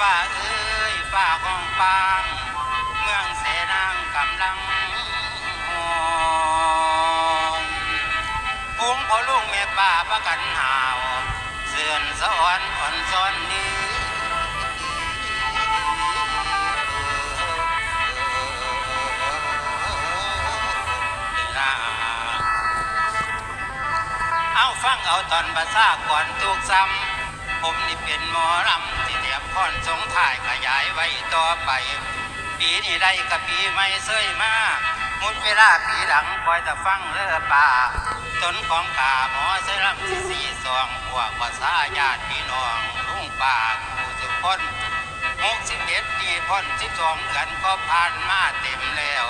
ฝ้าเอ้ยฝ้าห้องปาง เมืองเสนางกำลังหอนพุงพอลุงแม่ป้าประกันหาวเสื่อนสะอ่อนอ่อนซ้อนนี้เอาฟังเอาตอนภาษาก่อนทุกซ้ำผมนี่เป็นหมอลำ พอนสงถ่ายขยายไว้ต่อไป ปีนี้ได้กับปีไม่เซยมากมุดเวลาปีหลังคอยแต่ฟังเลือป่าตนของกาหมอเสยลำซีสี่สองพวกภาษาญาติพี่น้องลุงป่ากูสุพนหกสิบเอ็ดปีพ่นสิบสองเดือนก็ผ่านมาเต็มแล้ว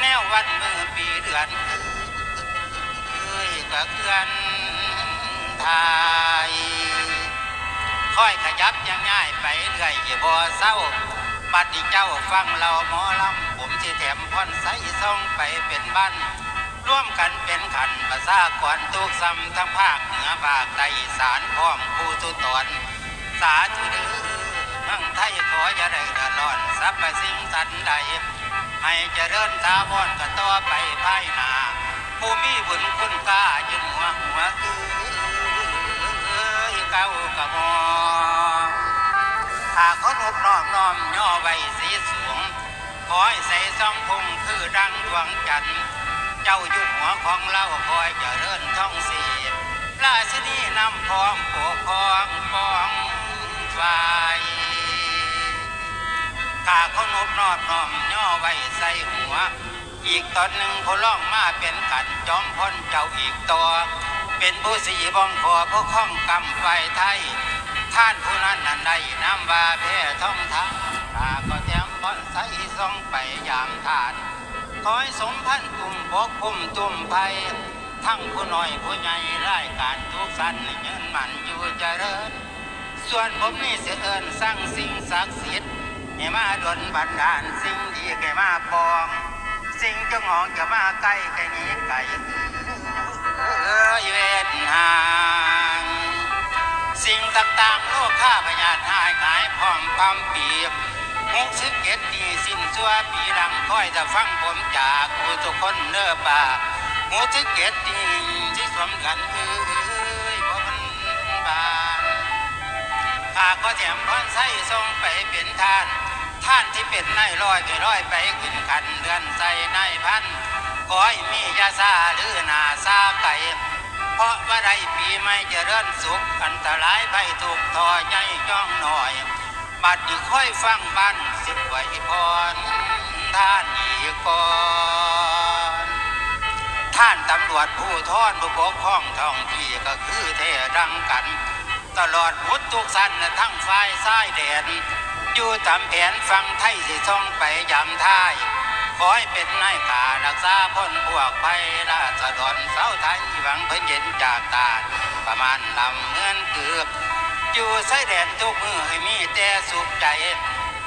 แนววันมือปีเดือนเอ้ยกะเกือนทาย ค่อยขยับยังง่ายไปเรื่อยอย่าบ่เศร้าบัดนี้เจ้าฟังเราหมอลำผมที่แถมพ่อนใสซ่องไปเป็นบ้านร่วมกันเป็นขันภาษากวนทุกซ้ำทั้งภาคเหนือภาคใต้สานพร้อมคู่ทุตอนสาธุเด้อทั้งไทยขออย่าได้เดือดร้อนสรรพสิ่งสันใด ให้เจริญทาวรกันต่อไปภายหนาผู้มีบุญคุณกาจึงหัวหัวเอ้ย เก้ากะมอถ้าเขานบน้อมน้อมย่อไว้สีสูงขอให้ใส่ซองพงคือดังดวงจันทร์เจ้าอยู่หัวของเราคอยจะเริญท่องสีราชนีนำพร้อมปกครองปองฝ่ายข้าเขานบนอบน้อมย่อไว้ใส่หัว อีกตอนหนึ่งผู้ล่องมาเป็นกันจอมพ้นเจ้าอีกตัว เป็นผู้สีบ้องคอผู้ข้องกำไฟไทย ท่านผู้นั้นนันได้น้ำว่าแพ้ท่องทางข้าก็แถมพ้นใส่ส่องไปยามทานคอยสมพันธ์ตุ่มบกพุ่มตุ่มไพทั้งผู้น้อยผู้ใหญ่รายการทุกสันให้ยืนมันอยู่เจริญ ส่วนผมนี่เสียเอินสร้างสิ่งศักดิ์สิทธิ์ให้มาดลบันดาลสิ่งดีแก่มาปอง สิ่งจะงองจะมาใกล้แก่นี้ไก่ ห่าง สิ่งต่างๆโลกข้าพยาธิหายหายพร้อมความปีบหกสิบเจ็ดปีสิ้นสัวปีหลังค่อยจะฟังผมจากกูทุกคนเน้อป่าหกสิบเจ็ดปีที่สมกันเอ้ยบ่มันบานข้าก็แถมพรใส่ทรงไปเป็นท่าน ท่านที่เป็นนายร้อยไปร้อยไปขึ้นขันเดือนใส่นายพันขอให้มียาซาหรือนาซาไก่ เพราะว่าไรปีไม่จะเริญสุข อันตรายไปถูกทอใจจ้องหน่อย บัดนี้ค่อยฟังบันสิบไว้พรท่านอีกก่อนท่านตำรวจผู้ทอนผู้ปกครองท้องที่ก็คือเทดังกัน ตลอดพุทธทุกสันทั้งฝ่ายซ้ายแดน อยู่ตามแผนฟังไทยสิท่องไปยำท้าย ขอให้เป็นนายขารักษาพ้นพวกภัยราษฎรเสาไทยหวังเพิ่นเย็นจากตาประมาณลำเงินเกือบอยู่ใส่แดนทุกมือให้มีแต่สุขใจ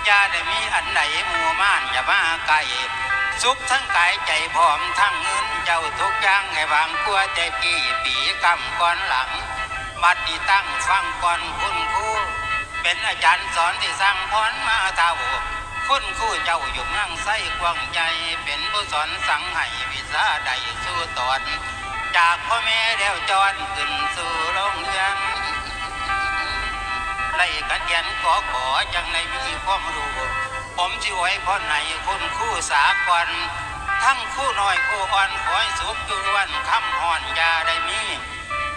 อย่าได้มีอันไหนหมู่ม่านอย่ามาไกลสุขทั้งกายใจพร้อมทั้งเงินเจ้าทุกอย่างให้วางกลัวแต่กี่ปีกำก่อนหลัง บัดนี้ตั้งฟังก่อนคุณครูเป็นอาจารย์สอนที่สั่งพรมาเท่า คุณครูเจ้าอยู่เมืองไส้กว้างใจเป็นผู้สอนสังให้วิชาใดสู้ตอน จากพ่อแม่แล้วจอนขึ้นสู่โรงเรียนไล่กันเรียนขอขอจังในมีความรู้ ผมจิไว้พ่อไหนคุณครู่สากลทั้งคู่น้อยคู่อ่อนขอยสุขอยู่ล้วนคำห่อนยาได้มี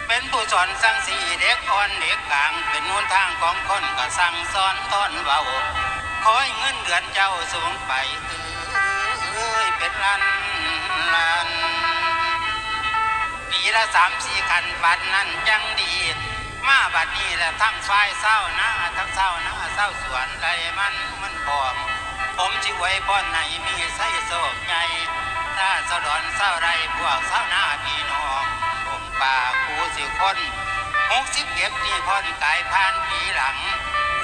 เป็นผู้สอนสั่งสีเด็กอ่อนเด็กกลาง เป็นหนทางของคนก็สั่งสอนตอนเบา ขอให้เงินเดือนเจ้าสูงไปเอ้ยเป็นลันลันปีละสามสี่คันบัดนั้นจังดี มาบัดนี้แหละทั้งฝ่ายเศร้านะทั้งเศร้านะเศร้าสวนใดมันมันพอมผมจิไว้ป้อนไหนมีไส้โศกใหญ่ถ้าสะดอนเศร้าไรพวกเศร้าหน้าพี่น้องผมป่ากูสิคนหกสิบเก็บนี่พ่อนกายผ่านปีหลัง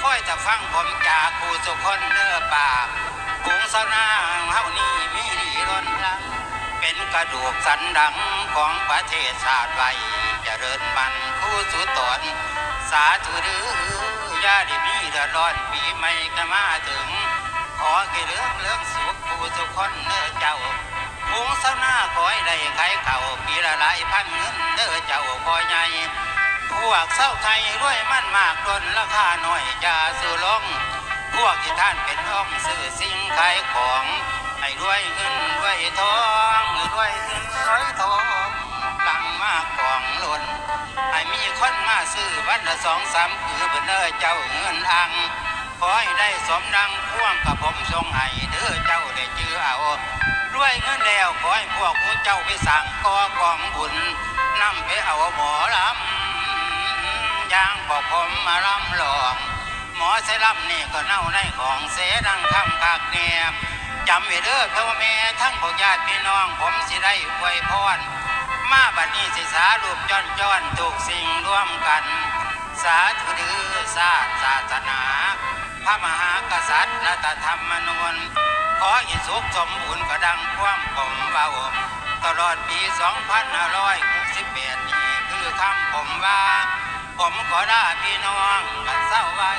ค่อยจะฟังผมจากกูสุคนเนื้อปากุงเศร้าหน้าเฮานี่มีดีล้นลังเป็นกระดูกสันดังของประเทศชาติไว้เจริญมันคู่สุตนสาธุเดือยาด้มีเดือดร้อนปีใหม่ก็มาถึง ขอให้เรื่องเรื่องสุขผู้ทุคนเด้อเจ้าพุงสนาขอให้ได้ขายเข่าปีละหลายพันเงินเด้อเจ้าพ่อใหญ่ พวกเศร้าไทยรวยมั่นมากจนราคาหน่อยจะซื้ลงพวกที่ท่านเป็นห้องซื้อสิ่งขายของให้รวยเงินรวยทองรวยเงินรวยทองหลังมากกองหล่นให้มีคนมาซื้อวันละสองสามคือเบเนอเจ้าเงินอังขอให้ได้สมดังพ่วงกับผมทรงให้เด้อเจ้าได้จื้อเอารวยเงินแล้วขอให้พวกผู้เจ้าไปสั่งกอกองบุญนำไปเอาหมอลำางบอกผมมาลำหลองหมอใส่ลำนี่ก็เน่าในของเสดังคำกากเนียบจำไว้เด้อพ่อแม่ทั้งพวกญาติพี่น้องผมสิได้อวยพรมาบัดนี้สิสารูปจ้อนจ้อนทุกสิ่งร่วมกัน สาธุดือศาสตร์ศาสนา พระมหากษัตริย์รัตธรรมนูญขออิสุขสมบูรณ์กระดังความผมเบาตลอดปี 2568 นี้คือคำผมว่า ผมขอได้พี่น้องกันเศร้าไว้